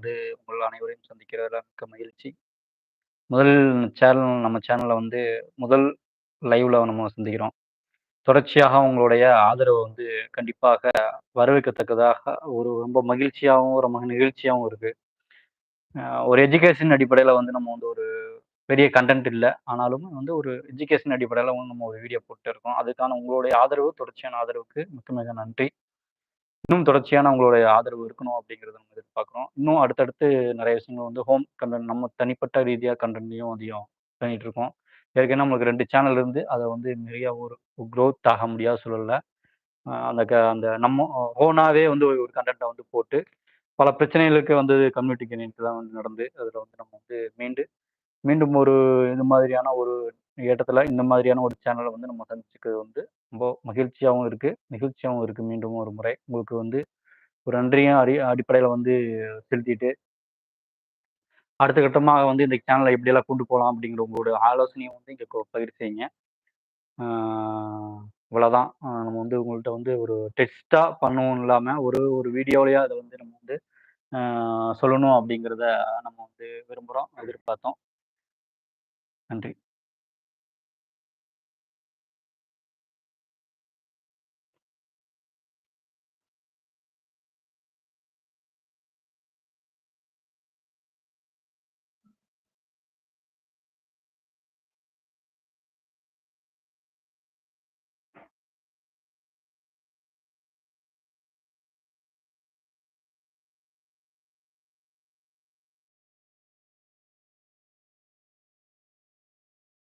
வந்து உங்கள் அனைவரையும் சந்திக்கிறதுல மிக்க மகிழ்ச்சி. முதல் சேனல் நம்ம சேனலில் வந்து முதல் லைவ்ல நம்ம சந்திக்கிறோம். தொடர்ச்சியாக உங்களுடைய ஆதரவு வந்து கண்டிப்பாக வரவேற்கத்தக்கதாக ஒரு ரொம்ப மகிழ்ச்சியாகவும் ரொம்ப நிகழ்ச்சியாகவும் இருக்கு. ஒரு எஜுகேஷன் அடிப்படையில் வந்து நம்ம வந்து ஒரு பெரிய கன்டென்ட் இல்லை ஆனாலும் வந்து ஒரு எஜுகேஷன் அடிப்படையில் வந்து நம்ம ஒரு வீடியோ போட்டு இருக்கோம். அதுக்கான உங்களுடைய ஆதரவு, தொடர்ச்சியான ஆதரவுக்கு மிக்க மிக நன்றி. இன்னும் தொடர்ச்சியான உங்களுடைய ஆதரவு இருக்கணும் அப்படிங்கிறத நம்ம எதிர்பார்க்குறோம். இன்னும் அடுத்தடுத்து நிறைய விஷயங்கள் வந்து ஹோம் கண்டென்ட் நம்ம தனிப்பட்ட ரீதியாக கண்டென்ட்லையும் அதிகம் பண்ணிட்டு இருக்கோம். ஏற்கனவே நம்மளுக்கு ரெண்டு சேனல் இருந்து அதை வந்து நிறைய ஒரு க்ரோத் ஆக முடியாத சூழலில் அந்த க அந்த நம்ம ஓனாகவே வந்து ஒரு கண்டென்ட்டை வந்து போட்டு, பல பிரச்சனைகளுக்கு வந்து கம்யூனிட்டி இணைப்பு தான் வந்து நடந்து, அதில் வந்து நம்ம வந்து மீண்டு மீண்டும் ஒரு இது மாதிரியான ஒரு ஏற்றத்தில் இந்த மாதிரியான ஒரு சேனலை வந்து நம்ம சந்திச்சுக்கிறது வந்து ரொம்ப மகிழ்ச்சியாகவும் இருக்குது நிகழ்ச்சியாகவும் இருக்குது மீண்டும் ஒரு முறை உங்களுக்கு வந்து ஒரு நன்றியும் அடி அடிப்படையில் வந்து செலுத்திட்டு அடுத்த கட்டமாக வந்து இந்த சேனலை எப்படியெல்லாம் கொண்டு போகலாம் அப்படிங்கிற உங்களோட ஆலோசனையை வந்து இங்கே பகிர் செய்யுங்க. இவ்வளோதான். நம்ம வந்து உங்கள்கிட்ட வந்து ஒரு டெஸ்ட்டாக பண்ணவும் இல்லாமல் ஒரு ஒரு வீடியோலயா அதை வந்து நம்ம வந்து சொல்லணும் அப்படிங்கிறத நம்ம வந்து விரும்புகிறோம் எதிர்பார்த்தோம். நன்றி.